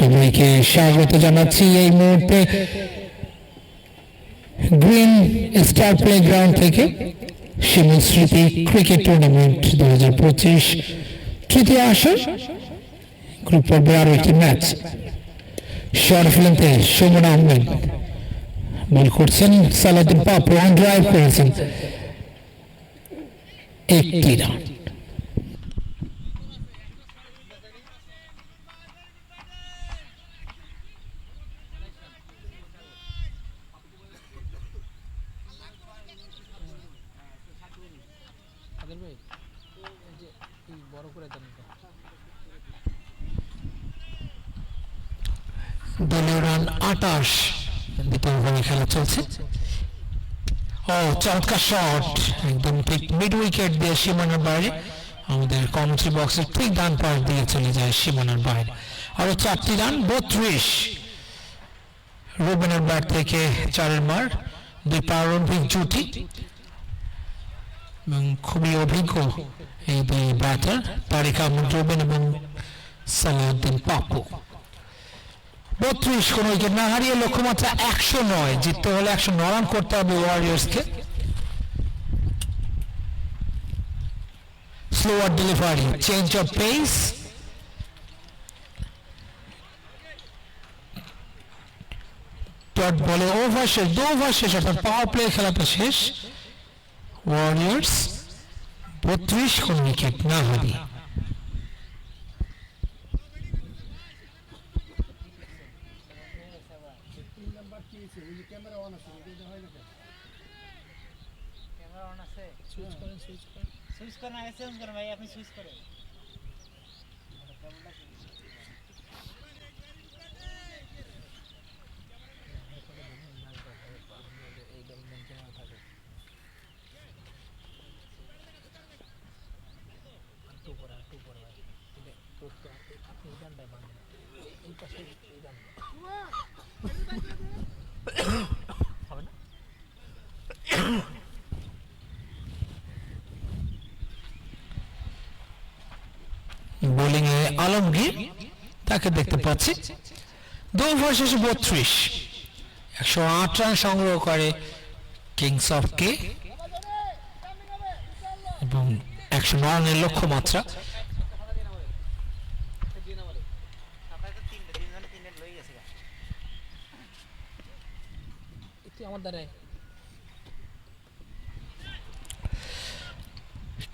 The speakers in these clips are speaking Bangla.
সবাইকে স্বাগত জানাচ্ছি এই মুহূর্তে গ্রিন স্টার প্লেগ্রাউন্ড থেকে শিমুল স্মৃতি ক্রিকেট টুর্নামেন্ট দু হাজার পঁচিশ তৃতীয় আসর। গ্রুপ পর্বে আরও একটি ম্যাচ। শর্ট ফিল্মতে সুমন আহমেদ বল করছেন, সালাউদ্দিন পাপু অন ড্রাইভ করেছেন। একটি রান কাদের ভাই এই যে এই বড় করে দেন এটা। দলীয় রান আটাশ। দ্বিতীয় ওভারে খেলা চলছে। ও, চমৎকার শট একদম ঠিক মিড উইকেট দিয়ে সীমানার বাইরে। আমাদের কমেন্ট্রি বক্সের ঠিক ডান পাশ দিয়ে চলে যায় সীমানার বাইরে। আরও চারটি রান, বত্রিশ। রুবেনের ব্যাট থেকে চারের মার। দুই প্রারম্ভিক জুটি। এবং খুবই অভিজ্ঞ এই দুই ব্যাটার, তারিক আহমদ, রুবেন এবং সালাউদ্দিন পাপ্পু বত্রিশ, কোন উইকেট না হারিয়ে লক্ষ্যমাত্রা একশো নয়। জিততে হলে একশো নয় রান করতে হবে ওয়ারিয়ার্সকে slower delivery change of pace dot বলে ওভার শেষ, দু ওভার শেষ, অর্থাৎ পাওয়ার প্লে খেলাটা শেষ। ওয়ারিয়ার্স বত্রিশ, কোন উইকেট না হারিয়ে। সুইচ করেন সুইচ করেন সুইচ করেন আগে চেঞ্জ করেন ভাই আপনি সুইচ করেন এই দল মেন ক্যামেরা থাকে আলমগীর তাকে দেখতে পাচ্ছি। দু শেষে বত্রিশ। একশো আট রান সংগ্রহ করে কিংস অফ কে এবং একশো নয় রানের লক্ষ্যমাত্রা।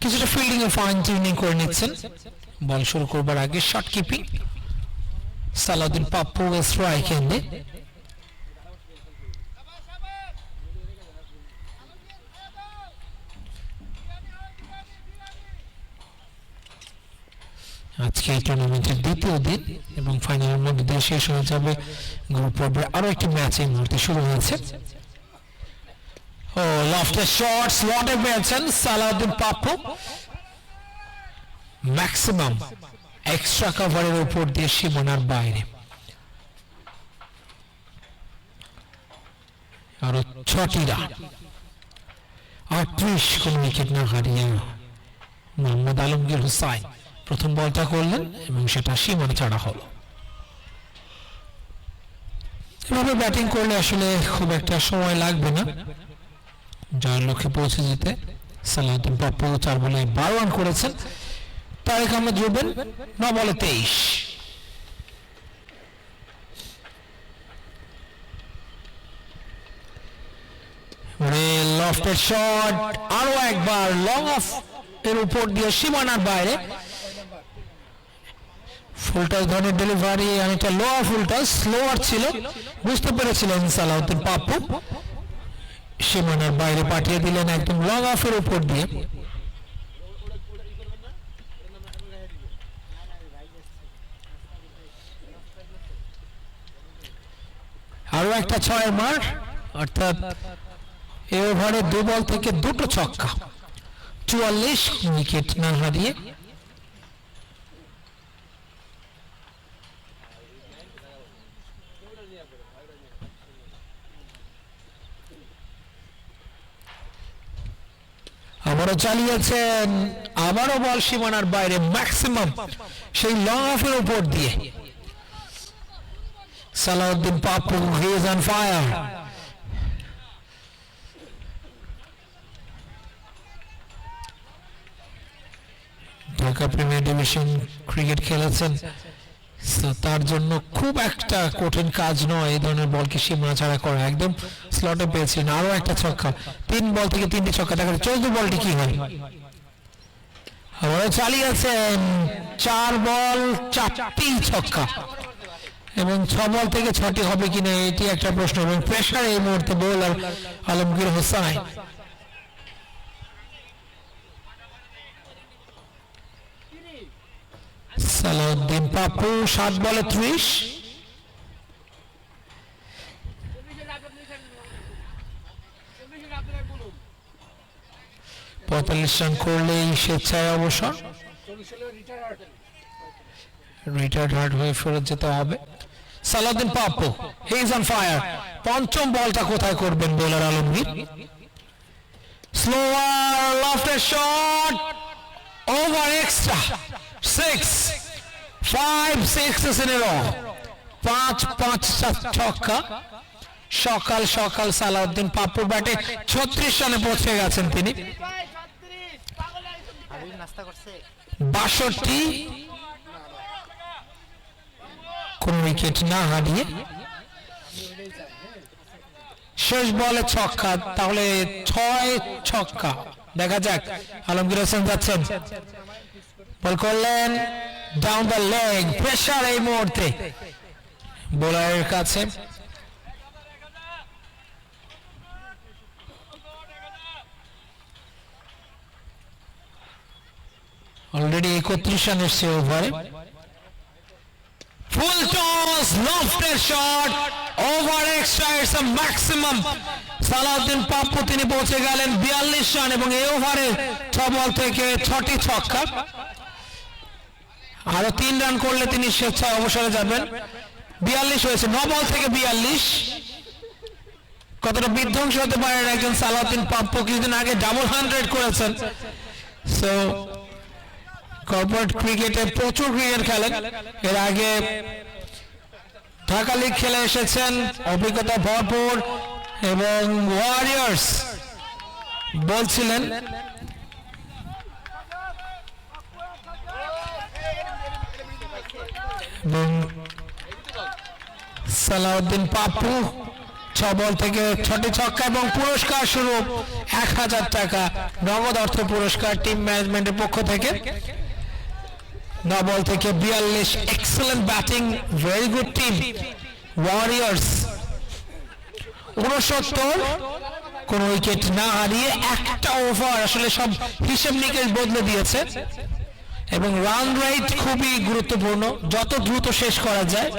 কিছুটা ফিল্ডিং এ ফাইন টিউনিং করে নিচ্ছেন। বল শুরু করবার আগে short keeping Salahuddin Pappu strike এন্ডে আজকে এই টুর্নামেন্টের দ্বিতীয় দিন এবং ফাইনালের মধ্যে দিয়ে শেষ হয়ে যাবে গ্রুপ পর্বের আরও একটি ম্যাচ এই মুহূর্তে শুরু হয়েছে। ও লফটের শটস ওয়াটে পেয়েছেন সালাউদ্দিন পাপ্পু ম্যাক্সিমাম এক্সট্রা কভারের উপর দিয়ে সীমানার বাইরে। আরও ছটি রান। আটত্রিশ কোন উইকেট না হারিয়ে মোহাম্মদ আলমগীর হুসাইন প্রথম বলটা করলেন এবং সেটা সীমানা ছাড়া হলো। এভাবে ব্যাটিং করলে আসলে খুব একটা সময় লাগবে না। জয়ের লক্ষ্যে পৌঁছে যেতে সালাউদ্দিন পাপ্পু চার বলে বারো রান করেছেন। তারেক আহমেদ রুবেন ন বলে তেইশ লফটের শট, আরও একবার লং অফ এর উপর দিয়ে সীমানার বাইরে। ফুলটাস ধরনের ডেলিভারি অনেকটা লোয়ার ফুলটাস স্লোয়ার ছিল। বুঝতে পেরেছিলেন সালাউদ্দিন পাপ্পু। সীমানার বাইরে পাঠিয়ে দিলেন একদম লং অফের উপর দিয়ে। আরও একটা ছয় মার, অর্থাৎ এ ওভারে দু বল থেকে দুটো ছক্কা। চুয়াল্লিশ উইকেট না হারিয়ে। আবারও চালিয়েছেন, আবারও বল সীমানার বাইরে ম্যাক্সিমাম সেই লং অফের উপর দিয়ে। Salahuddin Papu, he is on fire. Dhaka premier division cricket খেলেছেন। তার জন্য খুব একটা কঠিন কাজ নয় এই ধরনের বলকে সীমানা ছাড়া করা। একদম স্লটে পেয়েছিলেন আরও একটা ছক্কা। তিন বল থেকে তিনটি ছক্কা। দেখা। চৌদ্দ বলটি কি হয়? আবারও চালিয়েছেন চার বল চারটি ছক্কা। এবং ছ বল থেকে ছটি হবে কিনা এটি একটা প্রশ্ন এবং প্রেশার এই মুহূর্তে বোলার আলমগীর হোসাইন। সালাউদ্দিন পাপু সাত বলে ত্রিশ। পঁয়তাল্লিশ রান করলেই স্বেচ্ছায় অবসর। রিটায়ার্ড হার্ড হয়ে ফেরত যেতে হবে। Salahuddin Pappu he is on fire পঞ্চম বলটা কোথায় করবেন bowler Alamgir? Slower লফটের shot over extra six five six in a row পাঁচ পাঁচ সাত ছক্কা। সকাল সকাল সালাউদ্দিন পাপ্পুর ব্যাটে ছত্রিশ রানে পৌঁছে গেছেন তিনি। হাবিব নাস্তা করছে। বাষট্টি। কোন উইকেট না হারিয়ে শেষ বলে ছক্কা। তাহলে ছয় ছক্কা। দেখা যাক আলমগীর হোসেন যাচ্ছেন। বল করলেন ডাউন দ্য লেগ প্রেশার এই মুহূর্তে। বোলারের কাছে। অলরেডি একত্রিশ রান এসছে ওভারে full toss লফটের shot over extra it's a maximum Salahuddin Pappu, তিনি পৌঁছে গেলেন বিয়াল্লিশ রান এবং এই ওভারে ছ বল থেকে ছটি ছক্কা। আরও তিন রান করলে তিনি স্বেচ্ছায় অবসরে যাবেন। বিয়াল্লিশ হয়েছে, ন বল থেকে বিয়াল্লিশ। কতটা বিধ্বংস হতে পারেন একজন সালাউদ্দিন পাপ্পু, কিছুদিন আগে ডাবল হান্ড্রেড করেছেন। সো কর্পোরেট ক্রিকেটে প্রচুর ক্রিকেট খেলেন। এর আগে ঢাকা লিগ খেলে এসেছেন, অভিজ্ঞতা ভরপুর এবং ওয়ারিয়ার্স বলছিলেন। সালাউদ্দিন পাপু ছ বল থেকে ছটি ছক্কা এবং পুরস্কার স্বরূপ এক হাজার টাকা, নগদ অর্থ পুরস্কার টিম ম্যানেজমেন্টের পক্ষ থেকে। ন বল থেকে বিয়াল্লিশ। Excellent batting very good team warriors উনসত্তর কোন উইকেট না হারিয়ে একটা ওভার আসলে সব হিসেব নিকেশ বদলে দিয়েছে। এবং রান রেট খুবই গুরুত্বপূর্ণ। যত দ্রুত শেষ করা যায়।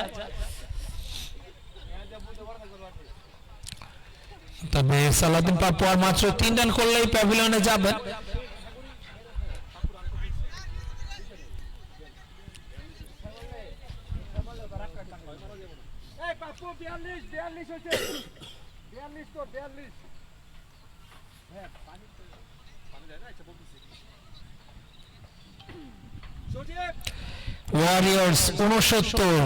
তবে সালাউদ্দিন পাপ্পু আর মাত্র তিন রান করলেই প্যাভিলিয়নে যাবেন। বিয়াল্লিশ বিয়াল্লিশ হয়েছে। বিয়াল্লিশ তো বিয়াল্লিশ। হ্যাঁ পানি পানি দেয় না, আচ্ছা, বলতেছি। ওয়ারিয়ার্স উনসত্তর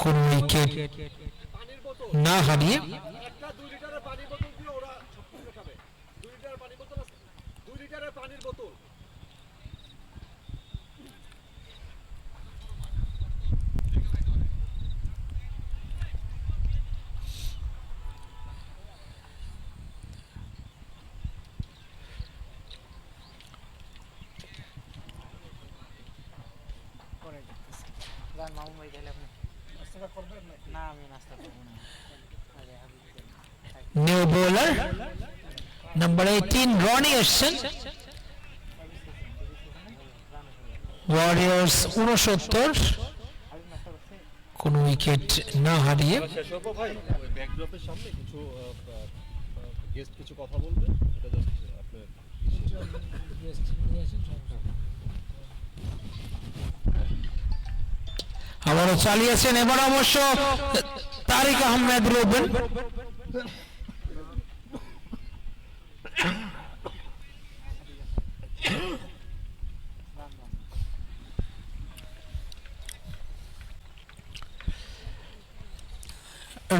কোন উইকেট না হারিয়ে ভাই গেলে আপনি না আমি নাস্তা করব না। New bowler number eighteen Rony এসছেন ওয়ারিয়ার্স উনসত্তর কোন উইকেট না হারিয়ে। কিছু গেস্ট কিছু কথা বলবে? এটা জাস্ট আপনার আবারও চালিয়েছেন। এবার অবশ্য তারিক আহমেদ রবেন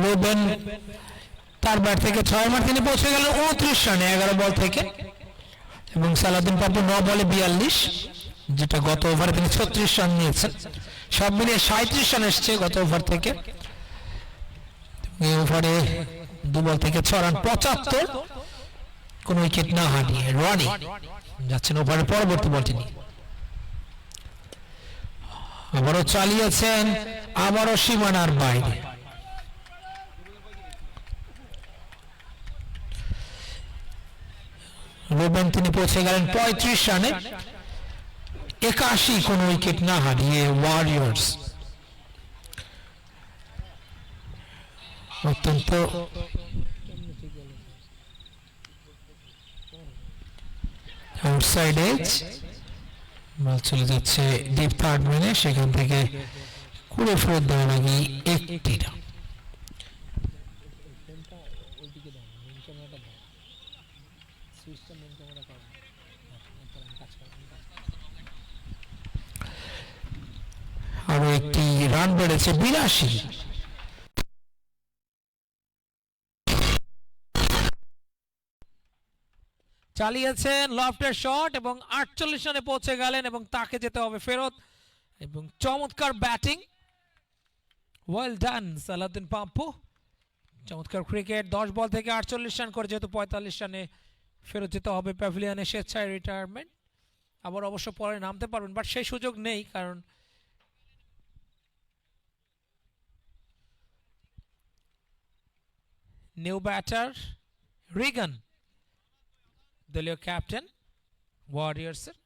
রোবেন তার ব্যাট থেকে ছয় মার তিনি পৌঁছে গেলেন উনত্রিশ রানে এগারো বল থেকে। এবং সালাদিন পাপু ন বলে বিয়াল্লিশ। যেটা গত ওভারে তিনি ছত্রিশ রান নিয়েছেন। সব মিলিয়ে সাঁত্রিশ রান এসছে গত ওভার থেকে। এই ওভারে দু বল থেকে ছ রান পঁচাত্তর। কোন উইকেট না হারিয়ে রনি যাচ্ছেন ওভারের পরবর্তী বলটি নিয়ে আবারও চালিয়েছেন, আবারও সীমানার বাইরে। রোবেন, তিনি পৌঁছে গেলেন পঁয়ত্রিশ রানে একাশি কোন উইকেট না হারিয়ে ওয়ারিয়র্স অত্যন্ত আউটসাইড এজ চলে যাচ্ছে ডিপ থার্ড সেখান থেকে কুড়ে ফেরত দেওয়া লাগে একটি রান ফোনটা ওইদিকে দাও মেন ক্যামেরাটা দাও সুইচটা মেন ক্যামেরা করো এরপর আমি কাজ করব আমি কাজ করব। আরও একটি রান বেড়েছে বিরাশি। চালিয়েছেন লফটের শট এবং আটচল্লিশ রানে পৌঁছে গেলেন এবং তাকে যেতে হবে ফেরত এবং চমৎকার ব্যাটিং। ওয়েল ডান সালাউদ্দিন পাম্পু। চমৎকার ক্রিকেট, দশ বল থেকে আটচল্লিশ রান করে যেহেতু পঁয়তাল্লিশ রানে ফেরত যেতে হবে প্যাভিলিয়নে স্বেচ্ছায় রিটায়ারমেন্ট আবার অবশ্য পরে নামতে পারবেন বাট সেই সুযোগ নেই, কারণ নিউ ব্যাটার রিগান দলীয় ক্যাপ্টেন ওয়ারিয়ার্সের